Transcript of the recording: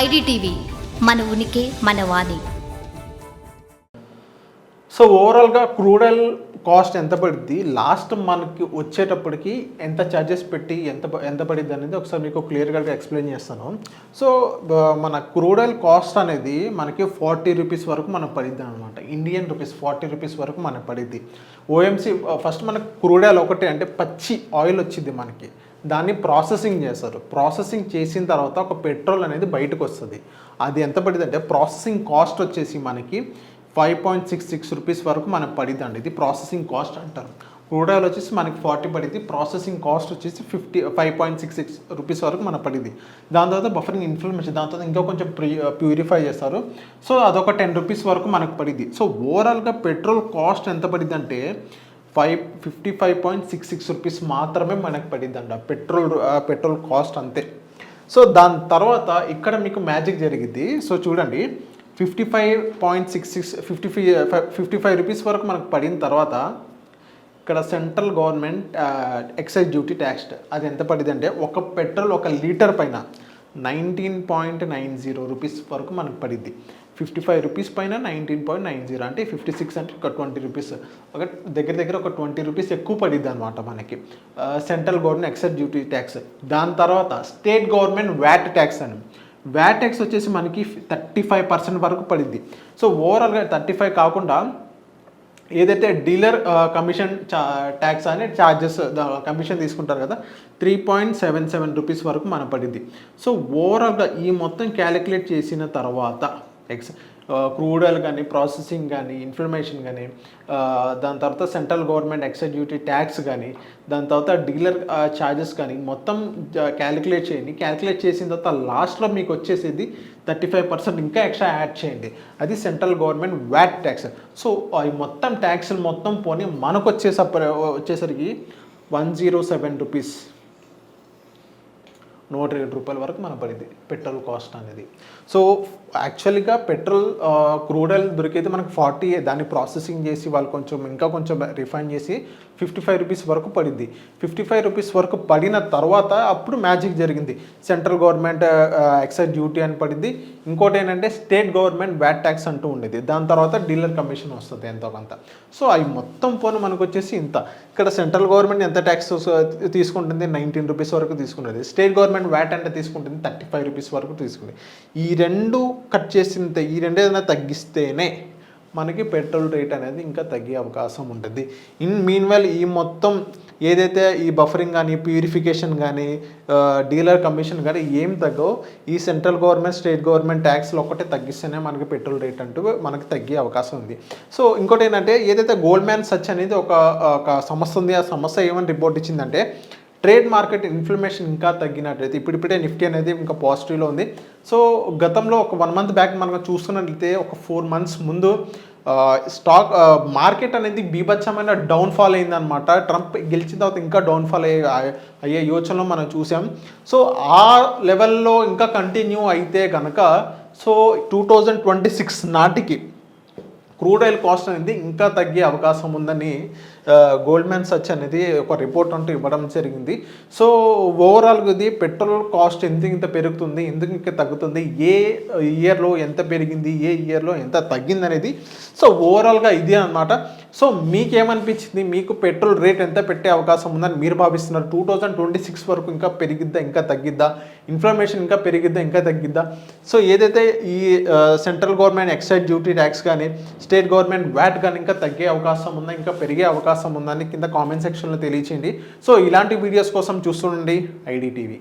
IDTV మన ఉనికి మన వాణి. సో ఓవరాల్గా క్రూడ్ ఆయిల్ కాస్ట్ ఎంత పడుద్ది? లాస్ట్ మనకి వచ్చేటప్పటికి ఎంత ఛార్జెస్ పెట్టి ఎంత ఎంత పడిద్ది అనేది ఒకసారి మీకు క్లియర్గా ఎక్స్ప్లెయిన్ చేస్తాను. సో మన క్రూడ్ ఆయిల్ కాస్ట్ అనేది మనకి ఫార్టీ రూపీస్ వరకు మనకు పడిద్ది అనమాట ఇండియన్ రూపీస్ ఫార్టీ రూపీస్ వరకు మనకు పడిద్ది. ఓఎంసీ ఫస్ట్ మనకు క్రూడ్ ఆయిల్ ఒకటే అంటే పచ్చి ఆయిల్ వచ్చింది మనకి. దాన్ని ప్రాసెసింగ్ చేస్తారు. ప్రాసెసింగ్ చేసిన తర్వాత ఒక పెట్రోల్ అనేది బయటకు వస్తుంది. అది ఎంత పడిందంటే ప్రాసెసింగ్ కాస్ట్ వచ్చేసి మనకి five point six six rupees వరకు మనకు పడిద్ది అండి ఇది ప్రాసెసింగ్ కాస్ట్ అంటారు. క్రూడ్ ఆయిల్ వచ్చేసి మనకి ఫార్టీ పడింది ప్రాసెసింగ్ కాస్ట్ వచ్చేసి fifty five point six six rupees వరకు మనకు పడింది దాని తర్వాత బఫరింగ్ ఇన్ఫ్లమేషన్ దాని తర్వాత ఇంకా కొంచెం ప్యూరిఫై uh, చేస్తారు. సో అదొక టెన్ రూపీస్ వరకు మనకు పడింది సో ఓవరాల్గా పెట్రోల్ కాస్ట్ ఎంత పడింది అంటే five fifty five point six six rupees మాత్రమే మనకు పడిందంట పెట్రోల్ ఆ, పెట్రోల్ కాస్ట్ అంతే. సో దాని తర్వాత ఇక్కడ మీకు మ్యాజిక్ జరిగింది సో చూడండి. Fifty five point six six fifty five fifty five rupees వరకు మనకు పడిన తర్వాత ఇక్కడ central government excise duty tax. అది ఎంత పడిందంటే ఒక పెట్రోల్ ఒక లీటర్ పైన nineteen point nine zero rupees వరకు మనకు పడిద్ది. ఫిఫ్టీ ఫైవ్ రూపీస్ పైన నైన్టీన్ పాయింట్ నైన్ జీరో అంటే ఫిఫ్టీ సిక్స్ అంటే ఒక ట్వంటీ రూపీస్ ఒక దగ్గర దగ్గర ఒక ట్వంటీ రూపీస్ ఎక్కువ పడిద్ది అనమాట మనకి. Central government excise duty tax దాని తర్వాత స్టేట్ గవర్నమెంట్ వ్యాట్ ట్యాక్స్ అని. వ్యాట్ ట్యాక్స్ వచ్చేసి మనకి థర్టీ ఫైవ్ పర్సెంట్ వరకు పడింది సో ఓవరాల్గా థర్టీ ఫైవ్ కాకుండా ఏదైతే డీలర్ కమిషన్ ట్యాక్స్ అనే ఛార్జెస్ కమిషన్ తీసుకుంటారు కదా three point seven seven rupees వరకు మన పడింది సో ఓవరాల్గా ఈ మొత్తం క్యాలిక్యులేట్ చేసిన తర్వాత ఎక్స్ క్రూడ్ ఆయిల్ కానీ ప్రాసెసింగ్ కానీ ఇన్ఫర్మేషన్ కానీ దాని తర్వాత central government excise duty tax కానీ దాని తర్వాత డీలర్ ఛార్జెస్ కానీ మొత్తం uh, క్యాలిక్యులేట్ చేయండి. క్యాలిక్యులేట్ చేసిన తర్వాత లాస్ట్లో మీకు వచ్చేసేది థర్టీ ఫైవ్ పర్సెంట్ ఇంకా ఎక్స్ట్రా యాడ్ చేయండి. అది central government VAT tax so ఈ మొత్తం ట్యాక్స్లు మొత్తం పోనీ మనకు వచ్చేసప్ప వచ్చేసరికి వన్ జీరో సెవెన్ రూపీస్ నూట ఇరవై రూపాయల వరకు మన పడింది పెట్రోల్ కాస్ట్ అనేది. సో యాక్చువల్గా పెట్రోల్ క్రూడ్ ఆయిల్ దొరికితే మనకు ఫార్టీ దాన్ని ప్రాసెసింగ్ చేసి వాళ్ళు కొంచెం ఇంకా కొంచెం రిఫైన్ చేసి ఫిఫ్టీ ఫైవ్ రూపీస్ వరకు పడింది ఫిఫ్టీ ఫైవ్ రూపీస్ వరకు పడిన తర్వాత అప్పుడు మ్యాజిక్ జరిగింది. సెంట్రల్ గవర్నమెంట్ ఎక్సైజ్ డ్యూటీ అని పడింది ఇంకోటి ఏంటంటే స్టేట్ గవర్నమెంట్ వ్యాట్ ట్యాక్స్ అంటూ ఉండేది. దాని తర్వాత డీలర్ కమిషన్ వస్తుంది ఎంతో కొంత. సో అవి మొత్తం పోను మనకు వచ్చేసి ఇంత. ఇక్కడ సెంట్రల్ గవర్నమెంట్ ఎంత ట్యాక్స్ తీసుకుంటుంది? నైన్టీన్ రూపీస్ వరకు తీసుకునేది స్టేట్ గవర్నమెంట్ వ్యాట్ అంటే తీసుకుంటుంది థర్టీ ఫైవ్ రూపీస్ వరకు తీసుకుంది. ఈ రెండు కట్ చేసింది ఈ రెండు ఏదైనా తగ్గిస్తేనే మనకి పెట్రోల్ రేట్ అనేది ఇంకా తగ్గే అవకాశం ఉంటుంది. ఇన్ మీన్ ఈ మొత్తం ఏదైతే ఈ బఫరింగ్ కానీ ప్యూరిఫికేషన్ కానీ డీలర్ కమిషన్ కానీ ఏం తగ్గవు ఈ సెంట్రల్ గవర్నమెంట్ స్టేట్ గవర్నమెంట్ ట్యాక్స్లు ఒక్కటే తగ్గిస్తేనే మనకి పెట్రోల్ రేట్ అంటూ మనకి తగ్గే అవకాశం ఉంది. సో ఇంకోటి ఏంటంటే ఏదైతే గోల్డ్ మ్యాన్ సచ్ అనేది ఒక ఒక సమస్య ఉంది. ఆ సమస్య ఏమని రిపోర్ట్ ఇచ్చిందంటే ట్రేడ్ మార్కెట్ ఇన్ఫ్లమేషన్ ఇంకా తగ్గినట్లయితే ఇప్పుడిప్పుడే నిఫ్టీ అనేది ఇంకా పాజిటివ్లో ఉంది. సో గతంలో ఒక వన్ మంత్ బ్యాక్ మనం చూస్తున్నట్లయితే ఒక ఫోర్ మంత్స్ ముందు స్టాక్ మార్కెట్ అనేది బీభత్సమైన డౌన్ఫాల్ అయిందనమాట ట్రంప్ గెలిచిన తర్వాత ఇంకా డౌన్ఫాల్ అయ్యే అయ్యే యోచనలో మనం చూసాం. సో ఆ లెవెల్లో ఇంకా కంటిన్యూ అయితే కనుక so two thousand twenty six నాటికి క్రూడ్ ఆయిల్ కాస్ట్ అనేది ఇంకా తగ్గే అవకాశం ఉందని గోల్డ్ మ్యాన్ సచ్ అనేది ఒక రిపోర్ట్ అంటూ ఇవ్వడం జరిగింది. సో ఓవరాల్గా ఇది పెట్రోల్ కాస్ట్ ఎంత ఇంత పెరుగుతుంది ఎందుకు ఇంకా తగ్గుతుంది ఏ ఇయర్లో ఎంత పెరిగింది ఏ ఇయర్లో ఎంత తగ్గింది అనేది సో ఓవరాల్గా ఇది అన్నమాట. సో మీకేమనిపించింది? మీకు పెట్రోల్ రేట్ ఎంత పెట్టే అవకాశం ఉందని మీరు భావిస్తున్నారు? టూ థౌజండ్ ట్వంటీ సిక్స్ వరకు ఇంకా పెరిగిద్దా ఇంకా తగ్గిద్దా? ఇన్ఫ్లమేషన్ ఇంకా పెరిగిద్దా ఇంకా తగ్గిద్దా? సో ఏదైతే ఈ central government excise duty tax కానీ స్టేట్ గవర్నమెంట్ వ్యాట్ కానీ ఇంకా తగ్గే అవకాశం ఉందా ఇంకా పెరిగే అవకాశం ఉందని కింద కామెంట్ సెక్షన్లో తెలియచేయండి. సో ఇలాంటి వీడియోస్ కోసం చూస్తుండండి ఐడి టీవీ.